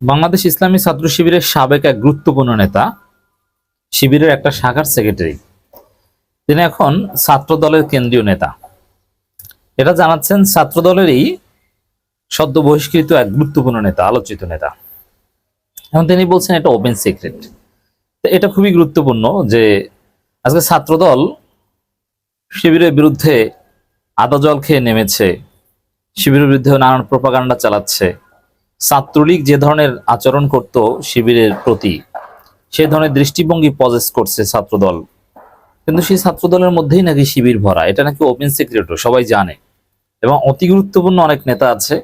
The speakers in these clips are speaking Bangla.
বাংলাদেশ ইসলামী ছাত্র শিবিরের সাবেক এক গুরুত্বপূর্ণ নেতা, শিবিরের একটা শাখার সেক্রেটারি। তিনি এখন ছাত্র দলের কেন্দ্রীয় নেতা। এটা জানাচ্ছেন ছাত্র দলেরই সদ্য বহিষ্কৃত এক গুরুত্বপূর্ণ নেতা, আলোচিত নেতা। এখন তিনি বলছেন এটা ওপেন সিক্রেট এটা খুবই গুরুত্বপূর্ণ যে আজকে ছাত্রদল শিবিরের বিরুদ্ধে আদা জল খেয়ে নেমেছে, শিবিরের বিরুদ্ধে নানান প্রপাগান্ডা চালাচ্ছে। ছাত্রলীগ যে ধরনের আচরণ করত শিবিরের প্রতি, সে ধরনের দৃষ্টিভঙ্গি পজেস করছে ছাত্রদল। কিন্তু সেই ছাত্রদলের মধ্যেই নাকি শিবির ভরা, এটা নাকি ওপেন সিক্রেটও সবাই জানে। এবং অতি গুরুত্বপূর্ণ অনেক নেতা আছে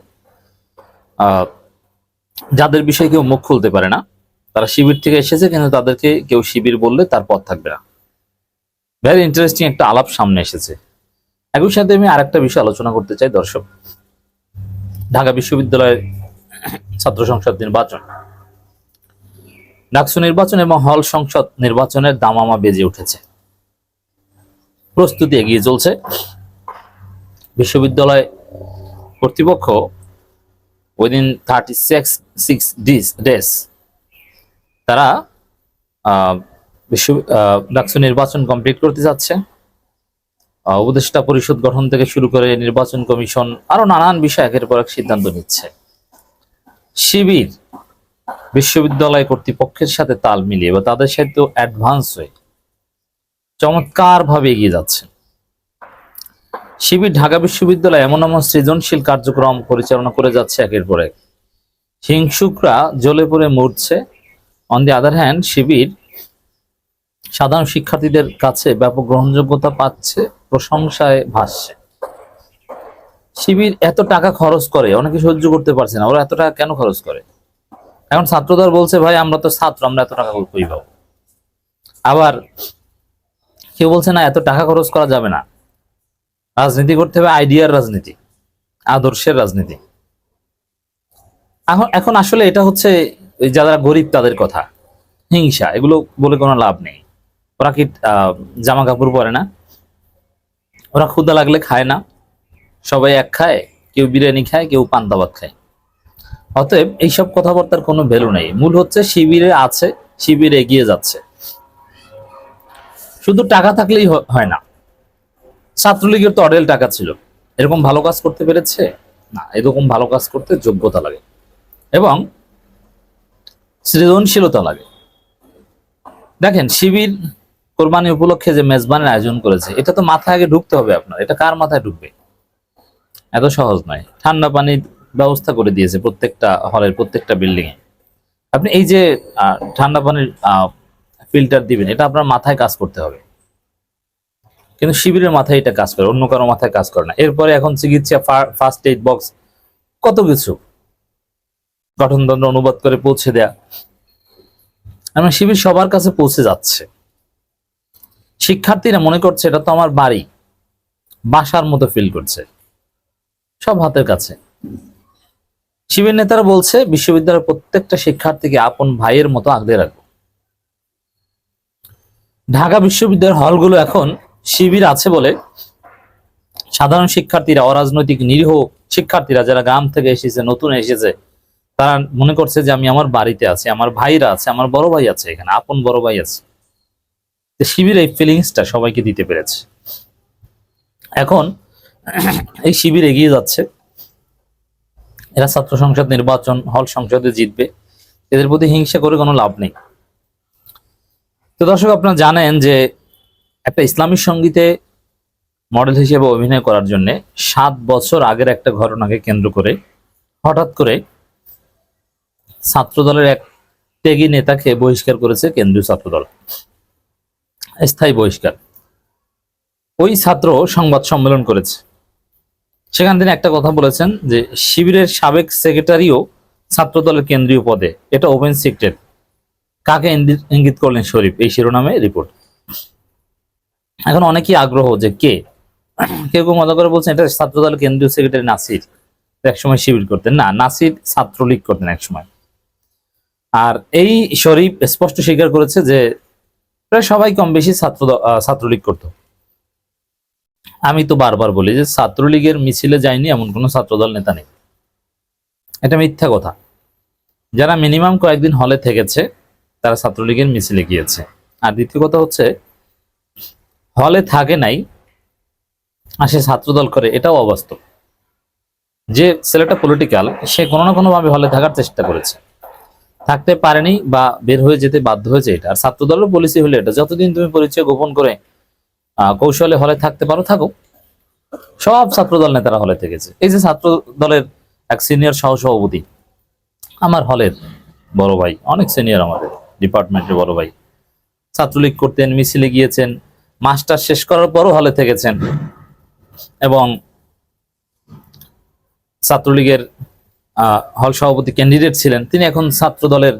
যাদের বিষয়ে কেউ মুখ খুলতে পারে না। তারা শিবির থেকে এসেছে, কিন্তু তাদেরকে কেউ শিবির বললে তার পথ থাকবে না। ভেরি ইন্টারেস্টিং একটা আলাপ সামনে এসেছে। একই সাথে আমি আরেকটা বিষয় আলোচনা করতে চাই, দর্শক। ঢাকা বিশ্ববিদ্যালয়ের ছাত্র সংসদ নির্বাচন। ডাকসু নির্বাচন এবং হল সংসদ নির্বাচনের দামামা বেজে উঠেছে। প্রস্তুতি এগিয়ে চলছে। বিশ্ববিদ্যালয় কর্তৃপক্ষ উইদিন থার্টি সিক্স সিক্স ডিস ডেস তারা বিশ্ব ডাকসু নির্বাচন কমপ্লিট করতে যাচ্ছে। উপদেষ্টা পরিষদ গঠন থেকে শুরু করে নির্বাচন কমিশন আরও নানান বিষয় একের পর এক সিদ্ধান্ত নিচ্ছে। শিবির বিশ্ববিদ্যালয় কর্তৃপক্ষের সাথে তাল মিলিয়ে বা তাদের সাথে অ্যাডভান্স হয়ে চমৎকার ভাবে এগিয়ে যাচ্ছে। শিবির ঢাকা বিশ্ববিদ্যালয় এমন এমন সৃজনশীল কার্যক্রম পরিচালনা করে যাচ্ছে একের পর এক। হিংসুকরা জ্বলে পড়ে মরছে। অন দি আদার হ্যান্ড শিবির সাধারণ শিক্ষার্থীদের কাছে ব্যাপক গ্রহণযোগ্যতা পাচ্ছে, প্রশংসায় ভাসছে। শিবির এত টাকা খরচ করে, অনেকে সহ্য করতে পারছে না, ওরা এত টাকা কেন খরচ করে? এখন ছাত্রদল বলছে, ভাই, আমরা তো ছাত্র, আমরা এত টাকা কই পাবো? আবার কেউ বলছে, না, এত টাকা খরচ করা যাবে না। রাজনীতি করতে হবে, আইডিয়ার রাজনীতি, আদর্শের রাজনীতি। এখন এখন আসলে এটা হচ্ছে যারা গরিব তাদের কথা, হিংসা, এগুলো বলে কোনো লাভ নেই। ওরা কি জামা কাপড় পরে না? ওরা ক্ষুদা লাগলে খায় না। সবাই এক খায়, কেউ বিরিয়ানি খায়, কেউ পান্তা ভাত খায়। অতএব এইসব কথাবার্তার কোনো ভ্যালু নেই। মূল হচ্ছে শিবিরে আছে, শিবির এগিয়ে যাচ্ছে। শুধু টাকা থাকলেই হয় না। ছাত্রলীগের তো অডেল টাকা ছিল। এরকম ভালো কাজ করতে পেরেছে? না, এরকম ভালো কাজ করতে যোগ্যতা লাগে। এবং সৃজনশীলতা লাগে। দেখেন, শিবির কোরবানি উপলক্ষে যে মেজবানের আয়োজন করেছে, এটা তো মাথায় আগে ঢুকতে হবে আপনার। এটা কার মাথায় ঢুকবে? এত সহজ নয়। ঠান্ডা পানির ব্যবস্থা করে দিয়েছে প্রত্যেকটা হলের, প্রত্যেকটা বিল্ডিং এ। আপনি এই যে ঠান্ডা পানির ফিল্টার দিবেন, এটা আপনার মাথায় কাজ করতে হবে। কিন্তু শিবিরের মাথায় এটা কাজ করে, অন্য কারও মাথায় কাজ করে না। এরপরে এখন চিকিৎসা ফার্স্ট এইড বক্স কত কিছু। গঠনতন্ত্র অনুবাদ করে পৌঁছে দেয়া। আমরা শিবির সবার কাছে পৌঁছে যাচ্ছে। শিক্ষার্থীরা মনে করছে, এটা তো আমার বাড়ি। বাসার মতো ফিল করছে। সব হাতের কাছে। শিবির নেতারা বলছে, বিশ্ববিদ্যালয়ের প্রত্যেকটা শিক্ষার্থীকে আপন ভাইয়ের মতো আগলে রাখব। ঢাকা বিশ্ববিদ্যালয়ের হলগুলো এখন শিবির আছে বলে সাধারণ শিক্ষার্থীরা, অরাজনৈতিক নিরীহ শিক্ষার্থীরা যারা গ্রাম থেকে এসেছে, নতুন এসেছে, তারা মনে করছে যে আমি আমার বাড়িতে আছি, আমার ভাইরা আছে, আমার বড় ভাই আছে এখানে, আপন বড় ভাই আছে। শিবির এই ফিলিংসটা সবাইকে দিতে পেরেছে। এখন এই শিবির এগিয়ে যাচ্ছে। এরা ছাত্র সংসদ, নির্বাচন হল সংসদে জিতবে। এদের প্রতি হিংসা করে কোনো লাভ নেই। তো দর্শক, আপনারা জানেন যে একটা ইসলামী সঙ্গীতে মডেল হিসেবে অভিনয় করার জন্য সাত বছর আগের একটা ঘটনাকে কেন্দ্র করে হঠাৎ করে ছাত্রদলের এক ত্যাগী নেতাকে বহিষ্কার করেছে কেন্দ্রীয় ছাত্রদল। স্থায়ী বহিষ্কার। ওই ছাত্র সংবাদ সম্মেলন করেছে। সেখান তিনি একটা কথা বলেছেন যে শিবিরের সাবেক সেক্রেটারিও ছাত্রদলের কেন্দ্রীয় পদে। এটা ওপেন সিক্রেট কাকে ইঙ্গিত- করলেন শরীফ? এই শিরোনামে রিপোর্ট এখন অনেকেই আগ্রহ যে কে? কেউ কেউ মজা করে বলছেন এটা ছাত্রদলের কেন্দ্রীয় সেক্রেটারি নাসির। একসময় শিবির করতেন। না, নাসির ছাত্রলীগ করতেন একসময়। আর এই শরীফ স্পষ্ট স্বীকার করেছে যে প্রায় সবাই কম বেশি ছাত্র ছাত্রলীগ করতো। আমি তো বারবার বলি যে ছাত্রলীগের মিছিলে যায়নি এমন কোনো ছাত্রদল নেতা নেই। এটা মিথ্যা কথা। যারা মিনিমাম কয়েকদিন হলে থেকেছে, তারা ছাত্রলীগের মিছিলে গিয়েছে। আর দ্বিতীয় কথা হচ্ছে, হলে থাকে নাই আসে ছাত্রদল করে, এটাও অবাস্তব। যে ছেলেটা পলিটিক্যাল সে কোনো না কোনোভাবে হলে থাকার চেষ্টা করেছে। থাকতে পারেনি বা বের হয়ে যেতে বাধ্য হয়েছে এটা। আর ছাত্রদলের পলিসি হলে এটা। যতদিন তুমি পরিচয় গোপন করে কৌশলে হলে থাকতে পারো থাকো সব ছাত্রদল নেতারা হলে থেকেছে। এই যে ছাত্র দলের এক সিনিয়র সহ সভাপতি, আমার হলের বড় ভাই, অনেক সিনিয়র আমাদের ডিপার্টমেন্টের বড় ভাই। ছাত্রলীগ করতেন, মিছিলে গিয়েছেন, মাস্টার শেষ করার পরও হলে থেকেছেন। এবং ছাত্রলীগের হল সভাপতি ক্যান্ডিডেট ছিলেন। তিনি এখন ছাত্র দলের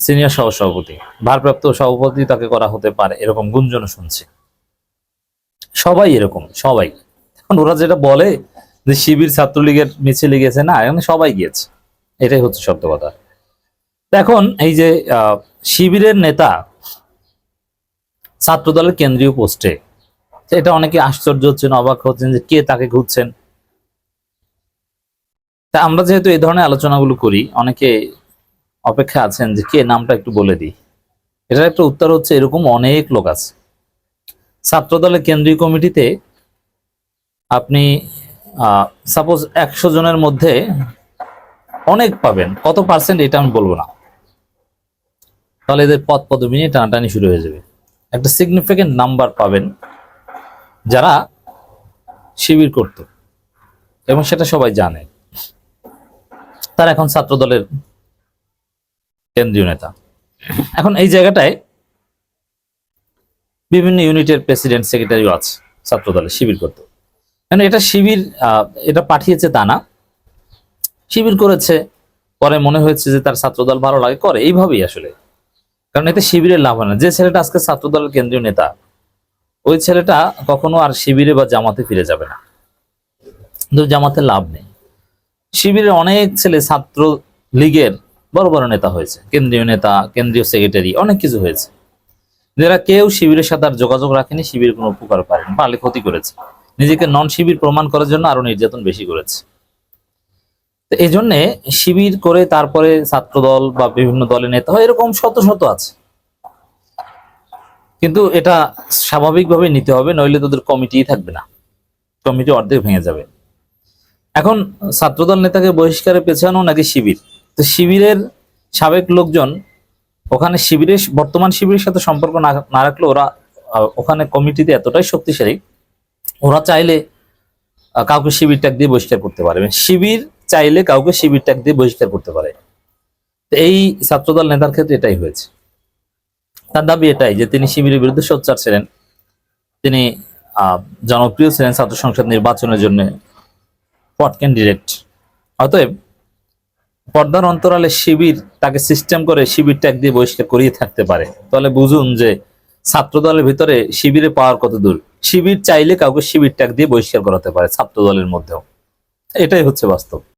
সিনিয়র সহ সভাপতি। ভারপ্রাপ্ত সভাপতি তাকে করা হতে পারে, এরকম গুঞ্জন শুনছি। সবাই এরকম, সবাই। এখন ওরা যেটা বলে যে শিবির ছাত্রলীগের মিছিলে গিয়েছে, না, এখানে সবাই গিয়েছে। এটাই হচ্ছে সত্য কথা। এখন এই যে শিবিরের নেতা ছাত্র দলের কেন্দ্রীয় পোস্টে এটা অনেকে আশ্চর্য হচ্ছেন, অবাক হচ্ছেন যে কে তাকে খুঁজছেন। তা আমরা যেহেতু এই ধরনের আলোচনাগুলো করি, অনেকে অপেক্ষা আছেন যে কে নামটা একটু বলে দিই। এটার একটা উত্তর হচ্ছে, এরকম অনেক লোক আছে। ছাত্র দলের কেন্দ্রীয় কমিটিতে আপনি সাপোজ একশো জনের মধ্যে অনেক পাবেন। কত পার্সেন্ট এটা আমি বলব না। তাহলে এদের পদ পদবি নিয়ে টানাটানি শুরু হয়ে যাবে। একটা সিগনিফিকেন্ট নাম্বার পাবেন যারা শিবির করত এবং সেটা সবাই জানে। তার এখন ছাত্র দলের কেন্দ্রীয় নেতা। এখন এই জায়গাটায় বিভিন্ন ইউনিটের প্রেসিডেন্ট, সেক্রেটারিও আছে ছাত্র দলের শিবির করতে। মানে এটা শিবির এটা পাঠিয়েছে তা না। শিবির করেছে, পরে মনে হয়েছে যে তার ছাত্রদল ভালো লাগে, করে। এইভাবেই আসলে। কারণ এতে শিবিরের লাভ হয় না। যে ছেলেটা আজকে ছাত্রদলের কেন্দ্রীয় নেতা, ওই ছেলেটা কখনো আর শিবিরে বা জামাতে ফিরে যাবে না। কিন্তু জামাতে লাভ নেই। শিবিরের অনেক ছেলে ছাত্র লীগের বড় বড় নেতা হয়েছে। কেন্দ্রীয় নেতা, কেন্দ্রীয় সেক্রেটারি, অনেক কিছু হয়েছে। যারা কেউ শিবিরের সাথে আর যোগাযোগ রাখেনি, শিবির কোনো উপকার পারেনি পারলে ক্ষতি করেছে। নিজেকে নন শিবির প্রমাণ করার জন্য আরও নির্যাতন বেশি করেছে। এই জন্যে শিবির করে তারপরে ছাত্রদল বা বিভিন্ন দলের নেতা হয়, এরকম শত শত আছে। কিন্তু এটা স্বাভাবিকভাবে নিতে হবে, নইলে তোদের কমিটি থাকবে না। কমিটি অর্ধেক ভেঙে যাবে। এখন ছাত্রদল নেতাকে বহিষ্কারে পেছানো নাকি শিবির? তো শিবিরের সাবেক লোকজন ওখানে শিবিরের বর্তমান শিবিরের সাথে সম্পর্ক না রাখলে ওরা ওখানে কমিটিতে এতটাই শক্তিশালী, ওরা চাইলে কাউকে শিবির ট্যাগ দিয়ে বহিষ্কার করতে পারে। এবং শিবির চাইলে কাউকে শিবির ট্যাগ দিয়ে বহিষ্কার করতে পারে। এই ছাত্রদল নেতার ক্ষেত্রে এটাই হয়েছে। তার দাবি এটাই যে তিনি শিবিরের বিরুদ্ধে সোচ্চার ছিলেন। তিনি জনপ্রিয় ছিলেন ছাত্র সংসদ নির্বাচনের জন্য, পট ক্যান্ডিডেট অতএব পর্দার অন্তরালে শিবির, তাকে সিস্টেম করে শিবির ট্যাগ দিয়ে বহিষ্কার করিয়ে থাকতে পারে। তাহলে বুঝুন যে ছাত্র দলের ভিতরে শিবিরে পাওয়ার কত দূর। শিবির চাইলে কাউকে শিবির ট্যাগ দিয়ে বহিষ্কার করাতে পারে ছাত্র দলের মধ্যেও। এটাই হচ্ছে বাস্তব।